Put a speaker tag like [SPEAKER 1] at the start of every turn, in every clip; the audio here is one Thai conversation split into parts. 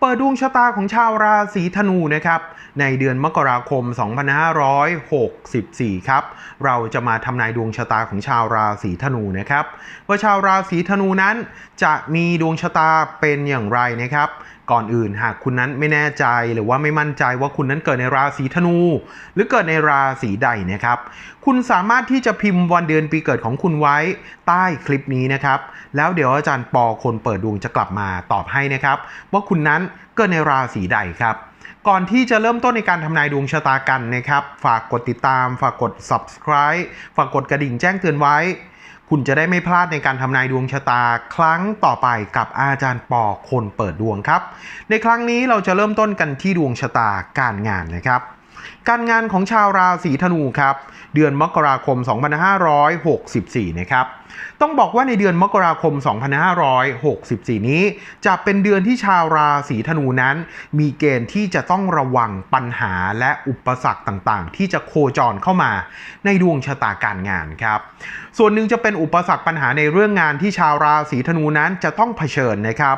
[SPEAKER 1] เปิดดวงชะตาของชาวราศีธนูนะครับ ในเดือนมกราคม 2564 ครับ เราจะมาทำนายดวงชะตาของชาวราศีธนูนะครับ ว่าชาวราศีธนูนั้นจะมีดวงชะตาเป็นอย่างไรนะครับ ก่อนอื่นหากคุณนั้นไม่แน่ใจหรือว่าไม่มั่นใจว่าคุณนั้นเกิดในราศีธนู หรือเกิดในราศีใดนะครับ คุณสามารถที่จะพิมพ์วันเดือนปีเกิดของคุณไว้ใต้คลิปนี้นะครับ แล้วเดี๋ยวอาจารย์ปอคนเปิดดวงจะกลับมาตอบให้นะครับ ว่าคุณนั้นเกิดในราศีใดครับ ก่อนที่จะเริ่มต้นในการทำนายดวงชะตากันนะครับ ฝากกดติดตาม ฝากกด subscribe ฝากกดกระดิ่งแจ้งเตือนไว้ คุณจะได้ไม่พลาดในการทำนายดวงชะตาครั้งต่อไปกับอาจารย์ปอคนเปิดดวงครับ ในครั้งนี้เราจะเริ่มต้นกันที่ดวงชะตาการงานนะครับ การงานของชาวราศีธนูครับ เดือนมกราคม 2564 นะครับ ต้องบอกว่าในเดือนมกราคม 2564 นี้ จะเป็นเดือนที่ชาวราศีธนูนั้น มีเกณฑ์ที่จะต้องระวังปัญหาและอุปสรรคต่างๆ ที่จะโคจรเข้ามาในดวงชะตาการงานครับ ส่วนหนึ่งจะเป็นอุปสรรคปัญหาในเรื่องงานที่ชาวราศีธนูนั้นจะต้องเผชิญนะครับ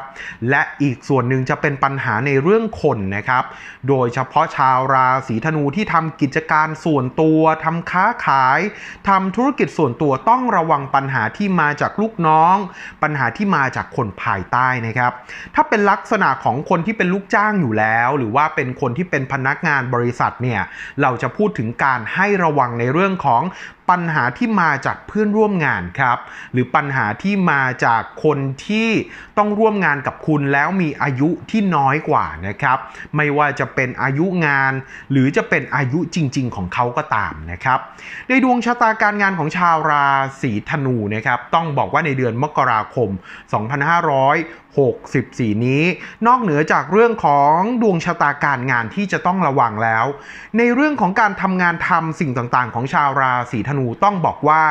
[SPEAKER 1] และอีกส่วนหนึ่งจะเป็นปัญหาในเรื่องคนนะครับ โดยเฉพาะชาวราศีธนูที่ที่ทำกิจการส่วนตัวทำค้าขายทำธุรกิจส่วนตัวต้องระวังปัญหาที่มาจากลูกน้อง ปัญหาที่มาจากคนภายใต้นะครับ ถ้าเป็นลักษณะของคนที่เป็นลูกจ้างอยู่แล้ว หรือว่าเป็นคนที่เป็นพนักงานบริษัทเนี่ยเราจะพูดถึงการให้ระวังในเรื่องของ ปัญหาที่มาจากเพื่อนร่วมงานครับ หรือปัญหาที่มาจากคนที่ต้องร่วมงานกับคุณแล้วมีอายุที่น้อยกว่านะครับ ไม่ว่าจะเป็นอายุงาน หรือจะเป็นอายุจริง ๆ ของเขาก็ตามนะครับ ในดวงชะตาการงานของชาวราศีธนูนะครับ ต้องบอกว่าในเดือนมกราคม 2500 64 นี้ นอกเหนือจากเรื่องของดวงชะตาการงานที่จะต้องระวังแล้ว ในเรื่องของการทำงานทำสิ่งต่างๆ ของชาวราศีธนูต้องบอกว่า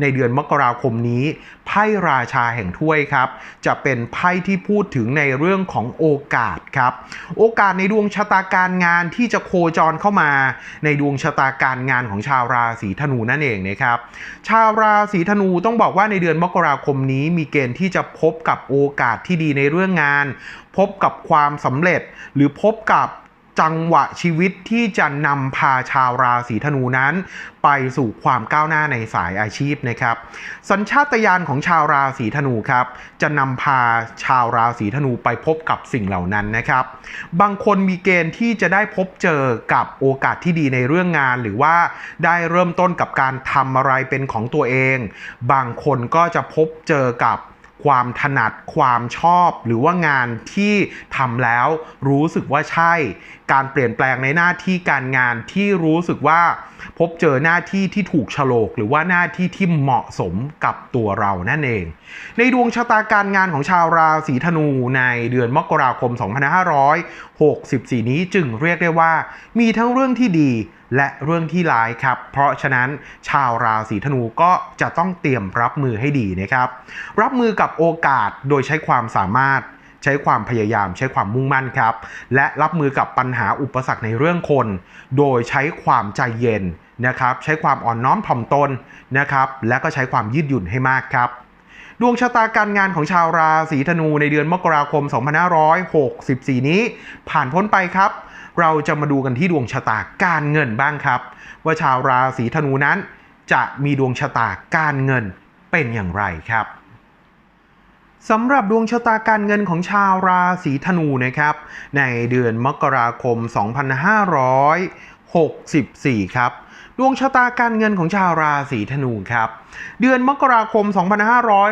[SPEAKER 1] ในเดือนมกราคมนี้ ไพ่ราชาแห่งถ้วยครับ จะเป็นไพ่ที่พูดถึงในเรื่องของโอกาสครับ โอกาสในดวงชะตาการงานที่จะโคจรเข้ามา ในดวงชะตาการงานของชาวราศีธนูนั่นเองนะครับ ชาวราศีธนูต้องบอกว่าในเดือนมกราคมนี้มีเกณฑ์ที่จะพบกับโอกาสที่ดีในเรื่องงาน พบกับความสำเร็จ หรือพบกับจังหวะชีวิตที่จะนำพาชาวราศีธนูนั้น ไปสู่ความก้าวหน้าในสายอาชีพนะครับ สัญชาตญาณของชาวราศีธนูครับ จะนำพาชาวราศีธนูไปพบกับสิ่งเหล่านั้นนะครับ บางคนมีเกณฑ์ที่จะได้พบเจอกับโอกาสที่ดีในเรื่องงาน หรือว่าได้เริ่มต้นกับการทำอะไรเป็นของตัวเอง บางคนก็จะพบเจอกับ ความถนัดความชอบหรือว่างานที่ทำแล้วรู้สึกว่าใช่ การเปลี่ยนแปลงในหน้าที่การงานที่รู้สึกว่าพบเจอหน้าที่ที่ถูกฉลก หรือว่าหน้าที่ที่เหมาะสมกับตัวเรานั่นเอง ในดวงชะตาการงานของชาวราศีธนูในเดือนมกราคม 2564 นี้จึงเรียกได้ว่า มีทั้งเรื่องที่ดีและเรื่องที่ร้ายครับ เพราะฉะนั้นชาวราศีธนูก็จะต้องเตรียมรับมือให้ดีนะครับ รับมือกับโอกาสโดยใช้ความสามารถ ใช้ความพยายามใช้ความมุ่งมั่นครับ และรับมือกับปัญหาอุปสรรคในเรื่องคน โดยใช้ความใจเย็นนะครับ ใช้ความอ่อนน้อมถ่อมตนนะครับ และก็ใช้ความยืดหยุ่นให้มากครับดวงชะตาการงานของชาวราศีธนูในเดือนมกราคม 2564 นี้ ผ่านพ้นไปครับ เราจะมาดูกันที่ดวงชะตาการเงินบ้างครับ ว่าชาวราศีธนูนั้นจะมีดวงชะตาการเงินเป็นอย่างไรครับ สำหรับดวงชะตาการเงินของชาวราศีธนูนะครับ ในเดือนมกราคม 2564 ครับ ดวงชะตาการเงินของชาวราศีธนูครับเดือนมกราคม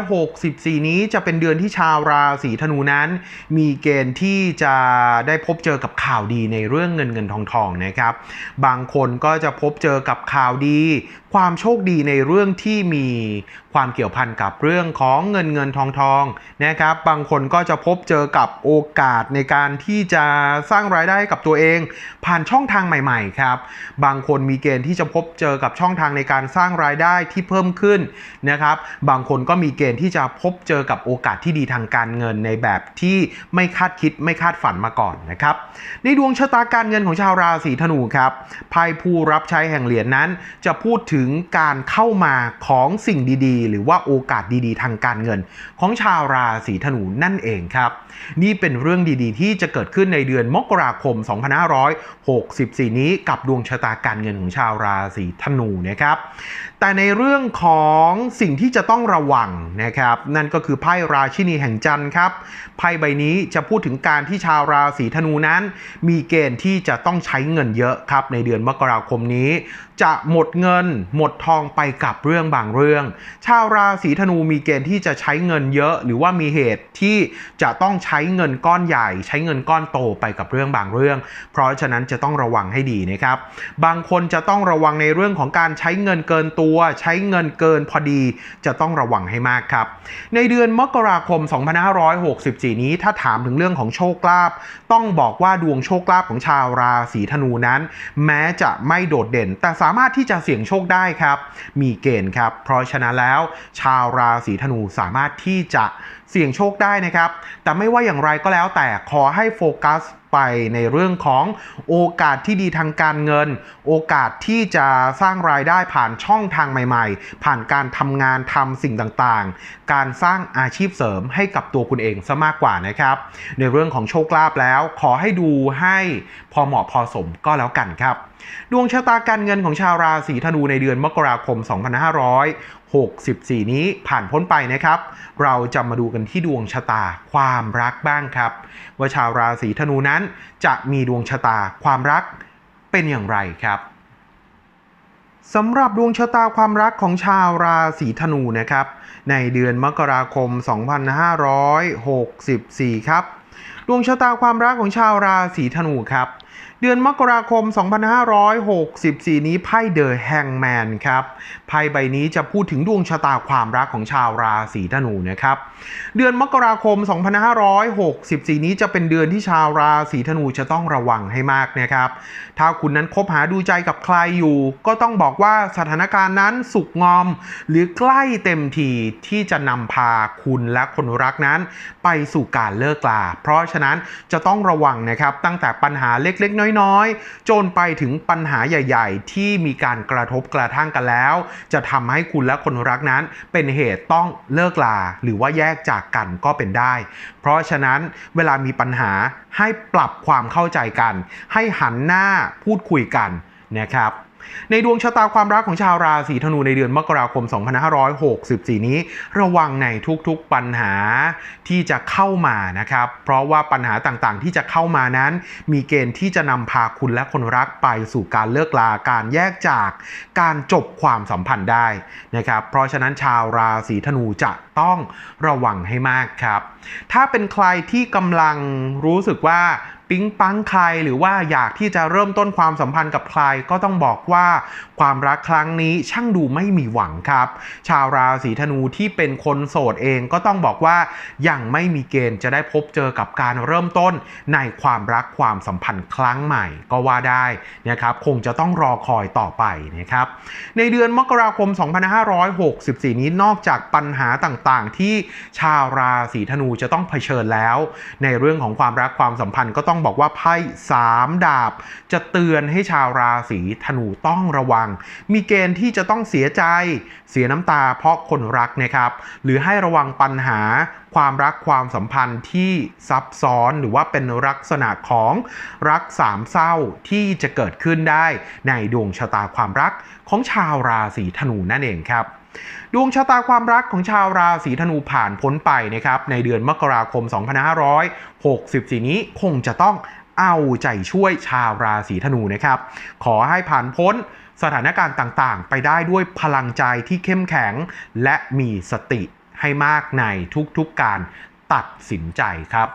[SPEAKER 1] 2564 นี้จะเป็นเดือนที่ชาวราศีธนูนั้น มีเกณฑ์ที่จะได้พบเจอกับข่าวดีในเรื่องเงินเงินทองทองนะครับ บางคนก็จะพบเจอกับข่าวดี ความโชคดีในเรื่องที่มีความเกี่ยวพันกับเรื่องของเงินเงินทองทองนะครับ บางคนก็จะพบเจอกับโอกาสในการที่จะสร้างรายได้กับตัวเอง ผ่านช่องทางใหม่ ๆ ครับ บางคนมีเกณฑ์ที่จะพบเจอกับช่องทางในการสร้างรายได้ที่เพิ่มขึ้นนะครับบางคนก็มีเกณฑ์ที่จะพบเจอกับโอกาสที่ดีทางการเงินในแบบที่ไม่คาดคิดไม่คาดฝันมาก่อนนะครับในดวงชะตาการเงินของชาวราศีธนูครับไพ่ผู้รับใช้แห่งเหรียญนั้น จะพูดถึงการเข้ามาของสิ่งดีๆ หรือว่าโอกาสดีๆ ทางการเงิน ของชาวราศีธนูนั่นเองครับ นี่เป็นเรื่องดีๆ ที่จะเกิดขึ้นในเดือนมกราคม 2564 นี้กับดวงชะตาการเงินของชาวราศีธนูนะครับแต่ในเรื่องของสิ่งที่จะต้องระวัง นะครับ นั่นก็คือไพ่ราชินีแห่งจันทร์ครับ ไพ่ใบนี้จะพูดถึงการที่ชาวราศีธนูนั้น มีเกณฑ์ที่จะต้องใช้เงินเยอะครับ ในเดือนมกราคมนี้ จะหมดเงิน หมดทองไปกับเรื่องบางเรื่อง ชาวราศีธนูมีเกณฑ์ที่จะใช้เงินเยอะ หรือว่ามีเหตุที่จะต้องใช้เงินก้อนใหญ่ ใช้เงินก้อนโตไปกับเรื่องบางเรื่อง เพราะฉะนั้นจะต้องระวังให้ดีนะครับ บางคนจะต้องระวังในเรื่องของการใช้เงินเกินตัว ใช้เงินเกินพอดี จะต้องระวังให้มากครับ ในเดือนมกราคม 2564 นี้ถ้าถามถึงเรื่องของโชคลาภต้องบอกว่าดวงโชคลาภของชาวราศีธนูนั้น แม้จะไม่โดดเด่น แต่สามารถที่จะเสี่ยงโชคได้ครับ มีเกณฑ์ครับ เพราะฉะนั้นแล้วชาวราศีธนูสามารถที่จะเสี่ยงโชคได้นะครับ แต่ไม่ว่าอย่างไรก็แล้วแต่ขอให้โฟกัส ไปในเรื่องของโอกาสที่ดีทางการเงิน โอกาสที่จะสร้างรายได้ผ่านช่องทางใหม่ๆ ผ่านการทำงานทำสิ่งต่างๆ การสร้างอาชีพเสริมให้กับตัวคุณเองซะมากกว่านะครับ ในเรื่องของโชคลาภแล้ว ขอให้ดูให้พอเหมาะพอสมก็แล้วกันครับดวงชะตาการเงินของชาวราศีธนูในเดือนมกราคม 64 นี้ผ่านพ้นไปนะครับ เราจะมาดูกันที่ดวงชะตาความรักบ้างครับ ว่าชาวราศีธนูนั้นจะมีดวงชะตาความรักเป็นอย่างไรครับสำหรับดวงชะตาความรักของชาวราศีธนูนะครับ ในเดือนมกราคม 2564 ครับ ดวงชะตาความรักของชาวราศีธนูครับ เดือนมกราคม 2564 นี้ไพ่เดอะแฮงแมนครับ ไพ่ใบนี้จะพูดถึงดวงชะตาความรักของชาวราศีธนูนะครับ เดือนมกราคม 2564 นี้จะเป็นเดือนที่ชาวราศีธนูจะต้องระวังให้มากนะครับ ถ้าคุณนั้นคบหาดูใจกับใครอยู่ ก็ต้องบอกว่าสถานการณ์นั้นสุกงอม หรือใกล้เต็มทีที่จะนำพาคุณและคนรักนั้น ไปสู่การเลิกลา เพราะฉะนั้นจะต้องระวังนะครับตั้งแต่ปัญหาเล็กๆน้อยๆ จนไปถึงปัญหาใหญ่ ๆ ที่มีการกระทบกระทั่งกันแล้ว จะทำให้คุณและคนรักนั้นเป็นเหตุต้องเลิกลาหรือว่าแยกจากกันก็เป็นได้ เพราะฉะนั้นเวลามีปัญหาให้ปรับความเข้าใจกัน ให้หันหน้าพูดคุยกันนะครับ ในดวงชะตาความรักของชาวราศีธนูในเดือนมกราคม 2564 นี้ ระวังในทุกๆปัญหาที่จะเข้ามานะครับ เพราะว่าปัญหาต่างๆ ที่จะเข้ามานั้น มีเกณฑ์ที่จะนำพาคุณและคนรักไปสู่การเลิกลาการแยกจากการจบความสัมพันธ์ได้นะครับ เพราะฉะนั้นชาวราศีธนูจะต้องระวังให้มากครับ ถ้าเป็นใครที่กำลังรู้สึกว่า ปิ๊งปังใครหรือว่าอยากที่จะเริ่มต้นความสัมพันธ์กับใครก็ต้องบอกว่าความรักครั้งนี้ช่างดูไม่มีหวังครับ ชาวราศีธนูที่เป็นคนโสดเองก็ต้องบอกว่ายังไม่มีเกณฑ์จะได้พบเจอกับการเริ่มต้นในความรักความสัมพันธ์ครั้งใหม่ ก็ว่าได้นะครับคงจะต้องรอคอยต่อไปนะครับในเดือนมกราคม 2564 นี้นอกจากปัญหาต่างๆ ที่ชาวราศีธนูจะต้องเผชิญแล้ว ในเรื่องของความรักความสัมพันธ์ก็ต้ององบอกว่าไพ่สามดาบ จะเตือนให้ชาวราศีธนูต้องระวัง มีเกณฑ์ที่จะต้องเสียใจ เสียน้ำตาเพราะคนรักนะครับ หรือให้ระวังปัญหาความรักความสัมพันธ์ที่ซับซ้อนหรือว่าเป็นลักษณะของรักสามเศร้าที่จะเกิดขึ้นได้ในดวงชะตาความรักของชาวราศีธนูนั่นเองครับ ดวงชะตาความรักของชาวราศีธนูผ่านพ้นไปนะครับในเดือนมกราคม 2564 นี้คงจะต้องเอาใจช่วยชาวราศีธนูนะครับ ขอให้ผ่านพ้นสถานการณ์ต่างๆ ไปได้ด้วยพลังใจที่เข้มแข็ง และมีสติให้มากในทุกๆการ ตัดสินใจครับ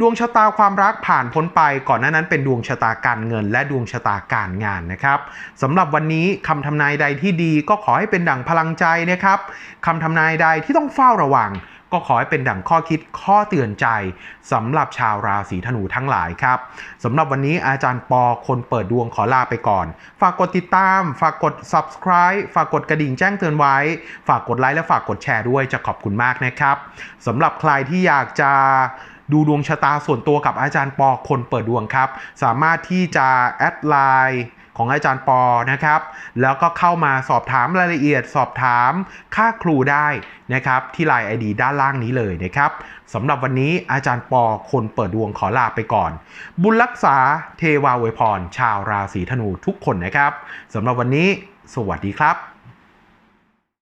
[SPEAKER 1] ดวงชะตาความรักผ่านพ้นไปก่อนหน้านั้นเป็นดวงชะตาการเงิน และดวงชะตาการงานนะครับสำหรับวันนี้คำทำนายใดที่ดีก็ขอให้เป็นดั่งพลังใจนะครับคำทำนายใดที่ต้องเฝ้าระวัง ก็ขอให้เป็นดั่งข้อคิดข้อเตือนใจสำหรับชาวราศีธนูทั้งหลายครับสำหรับวันนี้อาจารย์ปอคนเปิดดวงขอลาไปก่อน ฝากกดติดตาม ฝากกด subscribe ฝากกดกระดิ่งแจ้งเตือนไว้ ฝากกดไลค์และฝากกดแชร์ด้วยจะขอบคุณมากนะครับสำหรับใครที่อยากจะดูดวงชะตาส่วนตัวกับอาจารย์ปอคนเปิดดวงครับ สามารถที่จะแอดไลน์ ของอาจารย์ปอนะครับ แล้วก็เข้ามาสอบถามรายละเอียด สอบถามค่าครูได้นะครับที่ไลน์ ID ด้านล่างนี้เลยนะครับสำหรับวันนี้อาจารย์ปอคนเปิดดวงขอลาไปก่อน บุญรักษาเทวาเวยพร ชาวราศีธนูทุกคนนะครับสำหรับวันนี้ สวัสดีครับ